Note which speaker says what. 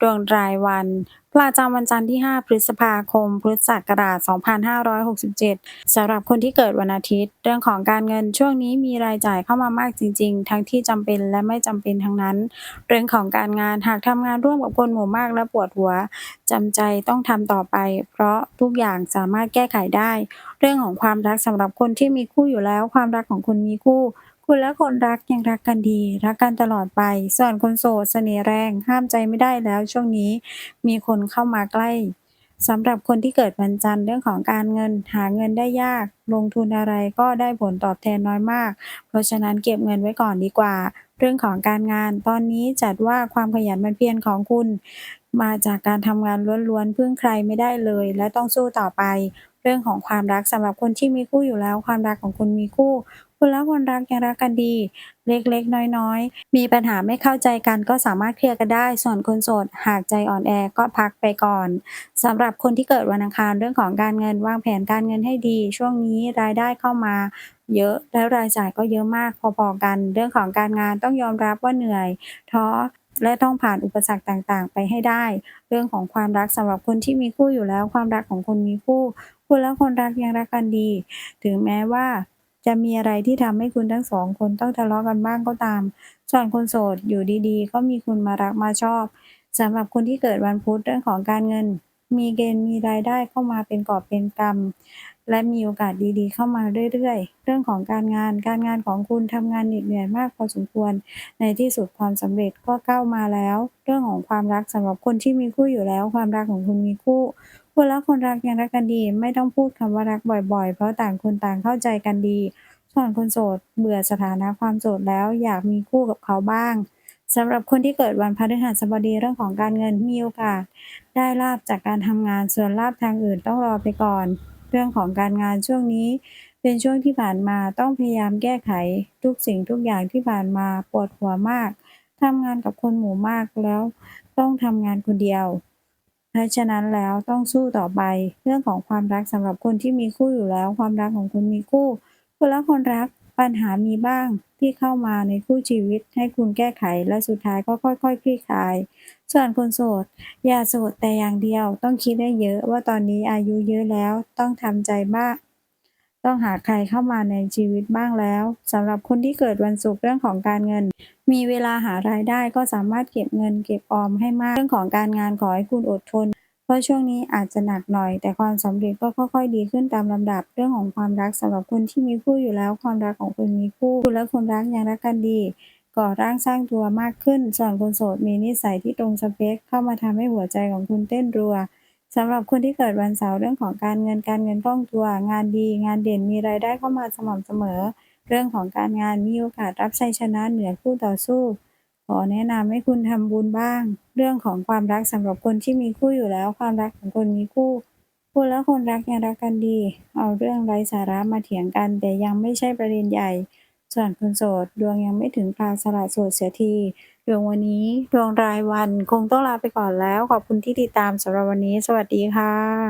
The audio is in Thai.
Speaker 1: ดวงรายวัน ประจำวันจันทร์ที่ 5 พฤษภาคม พุทธศักราช 2567 สำหรับคนที่เกิดวันอาทิตย์ เรื่องของการเงินช่วงนี้มีรายจ่ายเข้ามามากจริง ๆ ทั้งที่จำเป็นและไม่จำเป็นทั้งนั้น เรื่องของการงานหากทำงานร่วมกับคนหมู่มากและปวดหัวจำใจต้องทำต่อไป เพราะทุกอย่างสามารถแก้ไขได้ เรื่องของความรักสำหรับคนที่มีคู่อยู่แล้ว ความรักของคุณมีคู่ คุณและคนรักยังรักกันดี รักกันตลอดไป ส่วนคนโสดเสน่ห์แรงห้ามใจไม่ได้แล้วช่วงนี้มีคนเข้ามาใกล้สำหรับคนที่เกิดวันจันทร์เรื่องของการเงินหาเงินได้ยาก ลงทุนอะไรก็ได้ผลตอบแทนน้อยมาก เพราะฉะนั้นเก็บเงินไว้ก่อนดีกว่า เรื่องของการงานตอนนี้จัดว่าความขยันมันเพียรของคุณ มาจากการทำงานล้วนๆพึ่งใครไม่ได้เลย และต้องสู้ต่อไป เรื่องของความรักสำหรับคนที่มีคู่อยู่แล้ว ความรักของคุณมีคู่ คุณและคนรักยังรักกันดี เล็กๆ น้อยๆ มีปัญหาไม่เข้าใจกันก็สามารถเคลียร์กันได้ ส่วนคนโสดหากใจอ่อนแอก็พักไปก่อนสำหรับคนที่เกิดวันอังคารเรื่องของการเงินวางแผนการเงินให้ดี ช่วงนี้รายได้เข้ามาเยอะแล้วรายจ่ายก็เยอะมากพอๆกัน เรื่องของการงานต้องยอมรับว่าเหนื่อยท้อและต้องผ่านอุปสรรคต่างๆ ไปให้ได้ เรื่องของความรักสำหรับคนที่มีคู่อยู่แล้ว ความรักของคนมีคู่ คุณและคนรักยังรักกันดี ถึงแม้ว่า จะมีอะไรที่ทำให้คุณทั้งสองคนต้องทะเลาะกันบ้างก็ตาม ส่วนคนโสดอยู่ดีๆ ก็มีคุณมารักมาชอบสำหรับคนที่เกิดวันพุธเรื่องของการเงิน มีเกณฑ์มีรายได้เข้ามาเป็นกอบเป็นกำและมีโอกาสดีๆ เข้ามาเรื่อยๆ เรื่องของการงาน การงานของคุณทำงานเหน็ดเหนื่อยมากพอสมควร ในที่สุดความสำเร็จก็ก้าวมาแล้ว เรื่องของความรักสำหรับคนที่มีคู่อยู่แล้ว ความรักของคุณมีคู่คุณและคนรักยังรักกันดี ไม่ต้องพูดคำว่ารักบ่อยๆ เพราะต่างคนต่างเข้าใจกันดี ส่วนคนโสดเบื่อสถานะความโสดแล้วอยากมีคู่กับเขาบ้าง สำหรับคนที่เกิดวันพฤหัสบดีเรื่องของการเงินมีโอกาสได้ลาบจากการทำงานส่วนลาบทางอื่นต้องรอไปก่อน เรื่องของการงานช่วงนี้ เป็นช่วงที่ผ่านมาต้องพยายามแก้ไขทุกสิ่งทุกอย่างที่ผ่านมาปวดหัวมากทำงานกับคนหมู่มากแล้วต้องทำงานคนเดียว เพราะฉะนั้นแล้วต้องสู้ต่อไป เรื่องของความรักสำหรับคนที่มีคู่อยู่แล้ว ความรักของคุณมีคู่คุณและคนรัก ปัญหามีบ้างที่เข้ามาในคู่ชีวิตให้คุณแก้ไขและสุดท้ายก็ค่อยๆคลี่คลาย ส่วนคนโสด อย่าโสดแต่อย่างเดียวต้องคิดให้เยอะว่าตอนนี้อายุเยอะแล้วต้องทำใจบ้าง ต้องหาใครเข้ามาในชีวิตบ้างแล้วสำหรับคนที่เกิดวันศุกร์เรื่องของการเงิน มีเวลาหารายได้ก็สามารถเก็บเงินเก็บออมให้มากเรื่องของการงานขอให้คุณอดทน เพราะช่วงนี้อาจจะหนักหน่อย แต่ความสำเร็จก็ค่อย ๆ ดีขึ้นตามลำดับ เรื่องของความรักสำหรับคนที่มีคู่อยู่แล้ว ความรักของคุณมีคู่ คุณและคนรักยังรักกันดี ก่อร่างสร้างตัวมากขึ้น ส่วนคนโสดมีนิสัยที่ตรงสเปคเข้ามาทำให้หัวใจของคุณเต้นรัว สำหรับคนที่เกิดวันเสาร์เรื่องของการเงินการเงินคล่องตัว งานดี งานเด่นมีรายได้เข้ามาสม่ำเสมอ เรื่องของการงานมีโอกาสรับชัยชนะเหนือคู่ต่อสู้ ขอแนะนำให้คุณทำบุญบ้าง เรื่องของความรักสำหรับคนที่มีคู่อยู่แล้ว ความรักของคนมีคู่คุณและคนรักยังรักกันดี เอาเรื่องไร้สาระมาเถียงกัน แต่ยังไม่ใช่ประเด็นใหญ่ ส่วนคนโสดดวงยังไม่ถึงคราวสละโสดเสียทีดวงวันนี้ดวงรายวันคงต้องลาไปก่อนแล้ว ขอบคุณที่ติดตามสำหรับวันนี้ สวัสดีค่ะ